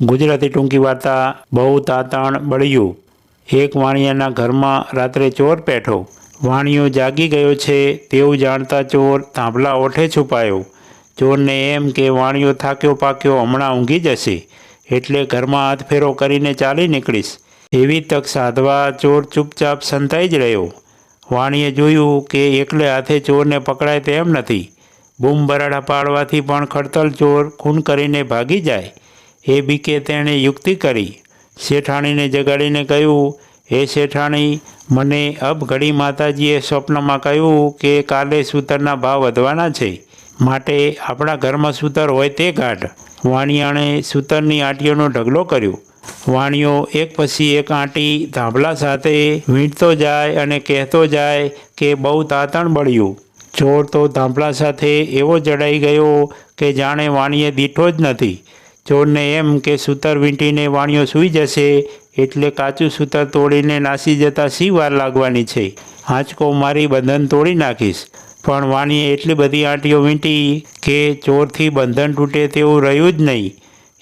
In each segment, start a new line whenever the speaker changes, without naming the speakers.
ગુજરાતી ટૂંકી વાર્તા બહુ તાતણ બળ્યું. એક વાણિયાના ઘરમાં રાત્રે ચોર પેઠો. વાણિયો જાગી ગયો છે તેવું જાણતા ચોર થાંભલા ઓઠે છુપાયો. ચોરને એમ કે વાણિયો થાક્યો પાક્યો હમણાં ઊંઘી જશે. એટલે ઘરમાં હાથ ફેરો કરીને ચાલી નીકળીશ. એવી તક સાધવા ચોર ચૂપચાપ સંતાઈ જ રહ્યો. વાણીએ જોયું કે એકલે હાથે ચોરને પકડાય તેમ નથી. બૂમ બરાડા પાડવાથી પણ ખડતલ ચોર ખૂન કરીને ભાગી જાય. એ બીકે તેણે યુક્તિ કરી. શેઠાણીને જગાડીને કહ્યું, હે શેઠાણી, મને અબઘડી માતાજીએ સ્વપ્નમાં કહ્યું કે કાલે સૂતરના ભાવ વધવાના છે. માટે આપણા ઘરમાં સૂતર હોય તે કાઢ. વાણિયાણે સૂતરની આંટીઓનો ઢગલો કર્યો. વાણિયો એક પછી એક આંટી ધાંભલા સાથે વીંટતો જાય અને કહેતો જાય કે બહુ તાતણ બળ્યું. ચોર તો ધાંભલા સાથે એવો જડાઈ ગયો કે જાણે વાણીએ દીઠો જ નથી. ચોરને એમ કે, સૂતર વીંટીને વાણીઓ સૂઈ જશે, એટલે કાચું સૂતર તોડીને નાસી જતાં સી વાર લાગવાની છે? આંચકો મારી બંધન તોડી નાખીશ. પણ વાણીએ એટલી બધી આંટીઓ વીંટી કે ચોરથી બંધન તૂટે તેવું રહ્યું જ નહીં.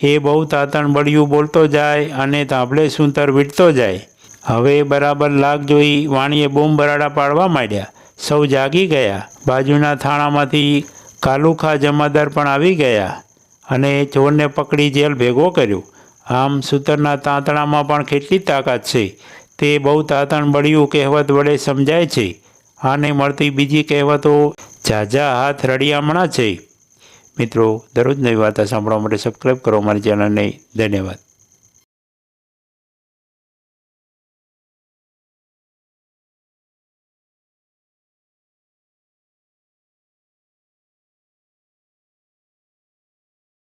એ બહુ તાતણ બળિયું બોલતો જાય અને તાંભળે સૂતર વીંટતો જાય. હવે બરાબર લાગ જોઈ વાણીએ બૂમ બરાડા પાડવા માંડ્યા. સૌ જાગી ગયા. બાજુના થાણામાંથી કાલુખા જમાદાર પણ આવી ગયા. અને ચોરને પકડી જેલ ભેગો કર્યો. આમ સૂતરના તાંતણામાં પણ કેટલી તાકાત છે. તે બહુ તાતણ બળ્યું કહેવત વડે સમજાય છે. આને મળતી બીજી કહેવતો, ઝાઝા હાથ રડિયામણા છે. મિત્રો દરરોજ નવી વાર્તા સાંભળવા માટે સબસ્ક્રાઈબ કરો મારી ચેનલને ધન્યવાદ.